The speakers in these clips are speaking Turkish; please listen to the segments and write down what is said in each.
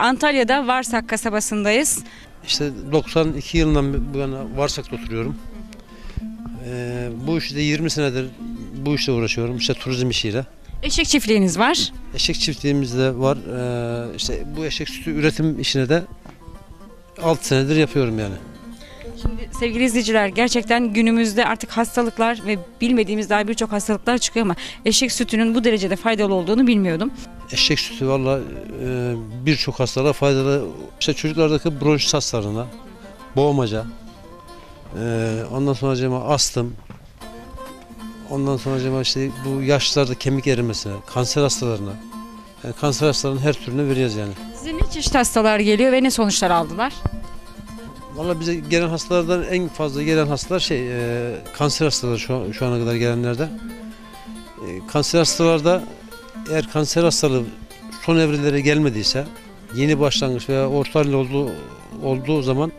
Antalya'da Varsak kasabasındayız. İşte 92 yılından bu yana Varsak'ta oturuyorum. Ee, bu işte 20 senedir bu işle uğraşıyorum. İşte turizm işiyle. Eşek çiftliğiniz var. Eşek çiftliğimiz de var. Ee, işte bu eşek sütü üretim işine de 6 senedir yapıyorum yani. Şimdi sevgili izleyiciler gerçekten günümüzde artık hastalıklar ve bilmediğimiz daha birçok hastalıklar çıkıyor ama eşek sütünün bu derecede faydalı olduğunu bilmiyordum. Eşek sütü valla e, birçok hastalığa faydalı. İşte çocuklardaki bronşit hastalarına, boğmaca, e, ondan sonra acaba astım, ondan sonra acaba işte bu yaşlılarda kemik erimesine, kanser hastalarına, yani kanser hastalarının her türünü veriyoruz yani. Size ne çeşit hastalar geliyor ve ne sonuçlar aldılar? Valla bize gelen hastalardan en fazla gelen hastalar şey e, kanser hastaları şu, şu ana kadar gelenlerde. E, kanser hastalarda eğer kanser hastalığı son evrelere gelmediyse yeni başlangıç veya orta halde olduğu, olduğu zaman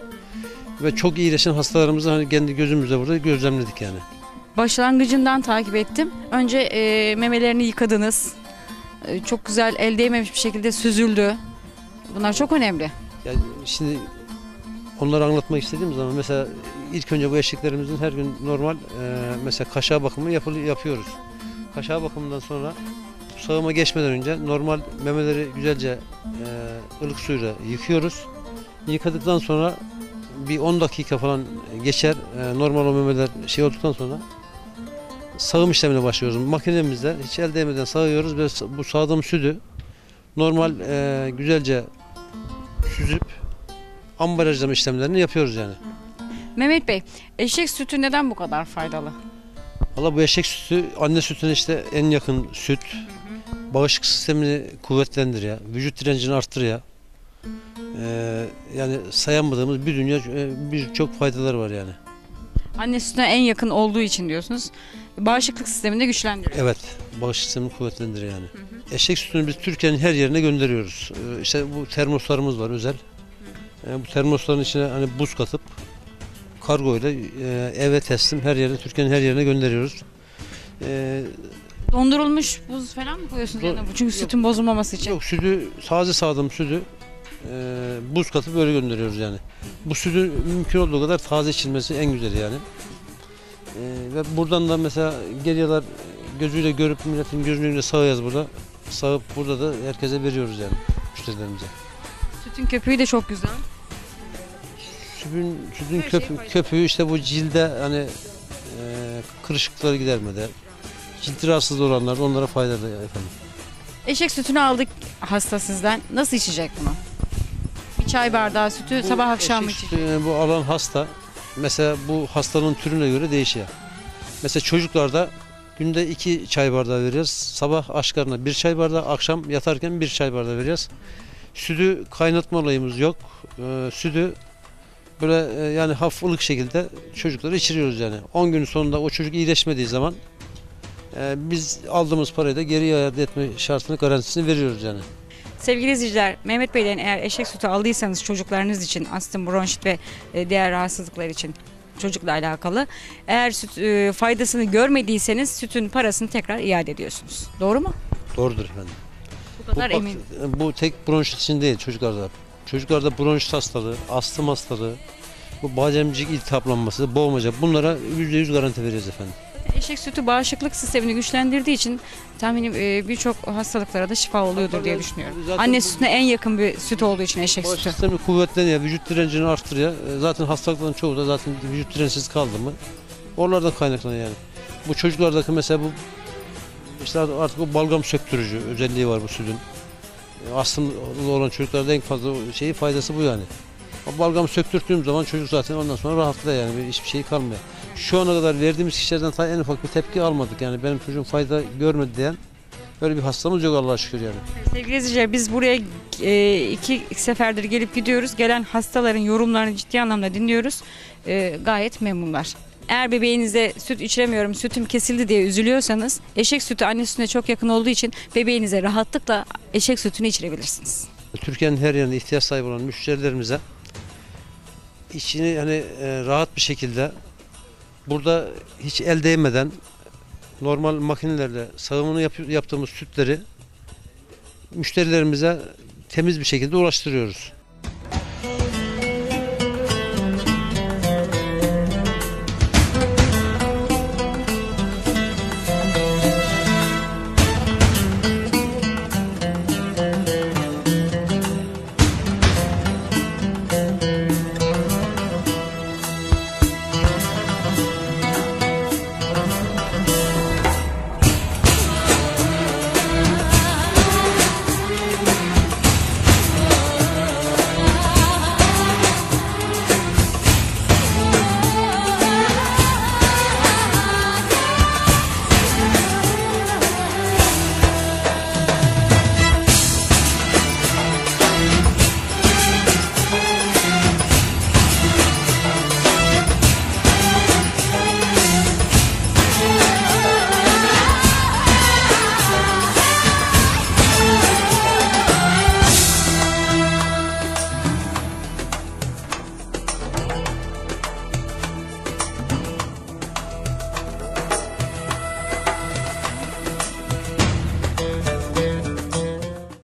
ve çok iyileşen hastalarımızı hani kendi gözümüzle burada gözlemledik yani. Başlangıcından takip ettim. Önce e, memelerini yıkadınız. E, çok güzel el değmemiş bir şekilde süzüldü. Bunlar çok önemli. Yani şimdi onları anlatmak istediğim zaman mesela ilk önce bu eşeklerimizin her gün normal e, mesela kaşağı bakımı yapılı, yapıyoruz. Kaşağı bakımından sonra sağıma geçmeden önce normal memeleri güzelce e, ılık suyla yıkıyoruz. Yıkadıktan sonra bir 10 dakika falan geçer. E, normal o memeler şey olduktan sonra sağım işlemine başlıyoruz. Makinemizde hiç el değmeden sağıyoruz ve bu sağdığım sütü normal e, güzelce süzüp ambalajlama işlemlerini yapıyoruz yani. Mehmet Bey, eşek sütü neden bu kadar faydalı? Valla bu eşek sütü anne sütüne işte en yakın süt. Bağışıklık sistemini kuvvetlendiriyor. Vücut direncini arttırıyor. Ee, yani sayamadığımız bir dünya e, birçok faydalar var yani. Anne sütüne en yakın olduğu için diyorsunuz. Bağışıklık sistemini de güçlendiriyor. Evet, bağışıklık sistemini kuvvetlendiriyor yani. Eşek sütünü biz Türkiye'nin her yerine gönderiyoruz. Ee, işte bu termoslarımız var özel. Ee, bu termosların içine hani buz katıp kargo ile e, eve teslim her yere Türkiye'nin her yerine gönderiyoruz. Ee, Dondurulmuş buz falan mı koyuyorsunuz Do- yanına? Bu Çünkü sütün bozulmaması için. Yok sütü taze sağdım sütü e, buz katıp böyle gönderiyoruz yani. Bu sütü mümkün olduğu kadar taze içilmesi en güzeli yani. E, ve buradan da mesela geliyorlar gözüyle görüp milletin önünde sağıyoruz burada. Sağıp burada da herkese veriyoruz yani müşterilerimize. Sütün köpüğü de çok güzel. Sütün, sütün Her köpü- şey köpüğü işte bu cilde hani e, kırışıklıkları gidermede, cilt rahatsızlığı olanlar onlara faydalı efendim. Eşek sütünü aldık hasta sizden. Nasıl içecek bunu? Bir çay bardağı sütü Bu sabah akşam mı eşek içecek? sütü, e, Bu alan hasta. Mesela bu hastanın türüne göre değişiyor. Mesela çocuklarda günde iki çay bardağı veriyoruz. Sabah aç karnına bir çay bardağı, akşam yatarken bir çay bardağı veriyoruz. Sütü kaynatma olayımız yok. Ee, sütü böyle e, yani hafif ılık şekilde çocuklara içiriyoruz yani. 10 gün sonunda o çocuk iyileşmediği zaman e, biz aldığımız parayı da geri iade etme şartını garantisini veriyoruz yani. Sevgili izleyiciler, Mehmet Bey'den eğer eşek sütü aldıysanız çocuklarınız için, astım, bronşit ve e, diğer rahatsızlıklar için çocukla alakalı. Eğer süt e, faydasını görmediyseniz sütün parasını tekrar iade ediyorsunuz. Doğru mu? Doğrudur efendim. Bu Bu, kadar bak- eminim. bu tek bronşit için değil çocuklarda. Çocuklarda bronşit hastalığı, astım hastalığı, bu bademcik iltihaplanması, boğmaca bunlara %100 garanti veririz efendim. Eşek sütü bağışıklık sistemini güçlendirdiği için tahminim e, birçok hastalıklara da şifa oluyordur diye düşünüyorum. Zaten Anne sütüne en yakın bir süt olduğu için eşek sütü. sistemi kuvvetleniyor, vücut direncini arttırıyor. E, Zaten hastalıkların çoğu da zaten vücut dirençsiz kaldı mı oralardan kaynaklanıyor yani. Bu çocuklardaki mesela bu işte artık o balgam söktürücü özelliği var bu sütün. E, Astımlı olan çocuklarda en fazla şeyi faydası bu yani. O balgam söktürdüğüm zaman çocuk zaten ondan sonra rahatlıyor yani bir- hiçbir şey kalmıyor. Şu ana kadar verdiğimiz kişilerden en ufak bir tepki almadık yani benim çocuğum fayda görmedi diyen böyle bir hastamız yok Allah'a şükür yani. Sevgili izleyiciler biz buraya e, iki seferdir gelip gidiyoruz. Gelen hastaların yorumlarını ciddi anlamda dinliyoruz. E, gayet memnunlar. Eğer bebeğinize süt içiremiyorum, sütüm kesildi diye üzülüyorsanız eşek sütü anne sütüne çok yakın olduğu için bebeğinize rahatlıkla eşek sütünü içirebilirsiniz. Türkiye'nin her yerinde ihtiyaç sahibi olan müşterilerimize içini hani rahat bir şekilde burada hiç el değmeden normal makinelerle sağımını yap- yaptığımız sütleri müşterilerimize temiz bir şekilde ulaştırıyoruz.